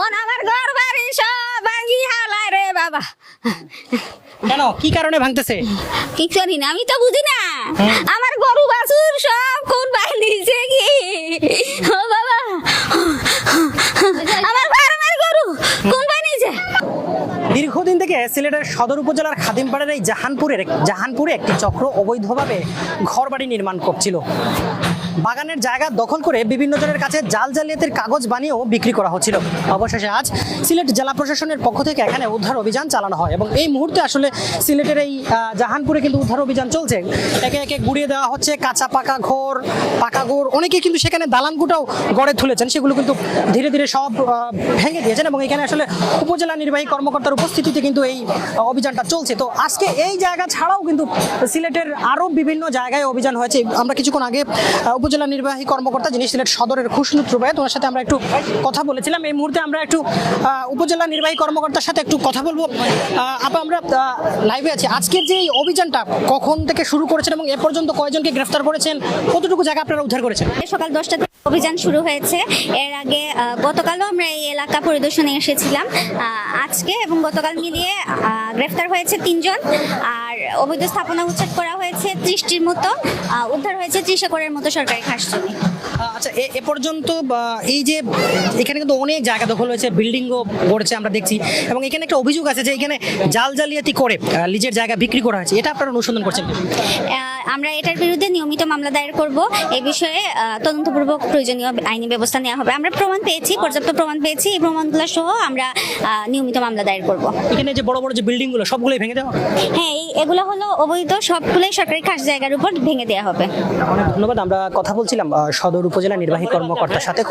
On আমার ঘর বাড়ি সব ভাঙি হালায় রে বাবা। কেন? কি কারণে ভাঙতেছে? কি করি না আমি তো বুঝি না। আমার গরু বাছুর সব কোন বানিয়েছে কি? ও বাবা। আমার ফার্মের গরু কোন বানিয়েছে। দীর্ঘদিন থেকে সিলেটের সদর উপজেলার খাদিমপাড়ের এই জাহানপুরের জাহানপুরে একটি চক্র অবৈধভাবে ঘরবাড়ি নির্মাণ করছিল। বাগানের জায়গা দখল করে বিভিন্ন জনের কাছে জাল জালিয়াতির কাগজ বানিয়েও বিক্রি করা হচ্ছিল। অবশেষে আজ সিলেট জেলা প্রশাসনের পক্ষ থেকে এখানে উদ্ধার অভিযান চালানো হয় এবং এই মুহূর্তে আসলে সিলেটের এই জাহানপুরে কিন্তু উদ্ধার অভিযান চলছে। একে একে গুড়িয়ে দেওয়া হচ্ছে কাঁচা পাকা ঘর পাকা ঘর অনেকে কিন্তু সেখানে দালানগুটাও গড়ে তুলেছেন। সেগুলো কিন্তু ধীরে ধীরে সব ভেঙে দিয়েছেন এবং এখানে আসলে উপজেলা নির্বাহী কর্মকর্তার উপস্থিতিতে কিন্তু এই অভিযানটা চলছে। তো আজকে এই জায়গা ছাড়াও কিন্তু সিলেটের আরও বিভিন্ন জায়গায় অভিযান হয়েছে। আমরা কিছুক্ষণ আগে উপজেলা নির্বাহী কর্মকর্তা যিনি সিলেট সদরের খুশনুত রুবায়ত, ওনার সাথে আমরা একটু কথা বলেছিলাম। এই মুহূর্তে আমরা একটু উপজেলা নির্বাহী কর্মকর্তার সাথে একটু কথা বলব। আপ, আমরা লাইভে আছি। আজকের যে এই অভিযানটা কখন থেকে শুরু করেছেন এবং এ পর্যন্ত কয়জনকে গ্রেফতার করেছেন? কতটুকু জায়গা আপনারা উদ্ধার করেছেন? সকাল দশটা অভিযান শুরু হয়েছে। এর আগে গতকালও আমরা এই এলাকা পরিদর্শনে এসেছিলাম। আজকে এবং গতকাল মিলিয়ে গ্রেফতার হয়েছে তিনজন। আর অবৈধ স্থাপনা উচ্ছেদ করা হয়েছে ত্রিশটির মতো। উদ্ধার হয়েছে ত্রিশ একরের মতো সরকারি খাস জমি আচ্ছা এ- পর্যন্ত এই যে এখানে কিন্তু অনেক জায়গা দখল হয়েছে বিল্ডিংও গড়েছে আমরা দেখছি। এবং এখানে একটা অভিযোগ আছে যে এখানে জাল জালিয়াতি করে লিজের জায়গা বিক্রি করা হয়েছে। এটা আপনারা অনুসন্ধান করছেন আমরা এটার বিরুদ্ধে নিয়মিত মামলা দায়ের করব। এ বিষয়ে তদন্তপূর্বক প্রয়োজনীয় আইনি ব্যবস্থা নেওয়া হবে। আমরা প্রমাণ পেয়েছি পর্যাপ্ত প্রমাণ পেয়েছি। এই প্রমাণগুলো সহ আমরা নিয়মিত মামলা দায়ের করব। এখানে যে বড় বড় যে বিল্ডিংগুলো সবগুলোই ভেঙে দেওয়া হ্যাঁ এই- এগুলো হলো অবৈধ সবগুলোই সরকারি খাস জায়গার উপর ভেঙে দেওয়া হবে। অনেক ধন্যবাদ। আমরা কথা বলছিলাম সদর উপজেলা নির্বাহী কর্মকর্তার সাথে।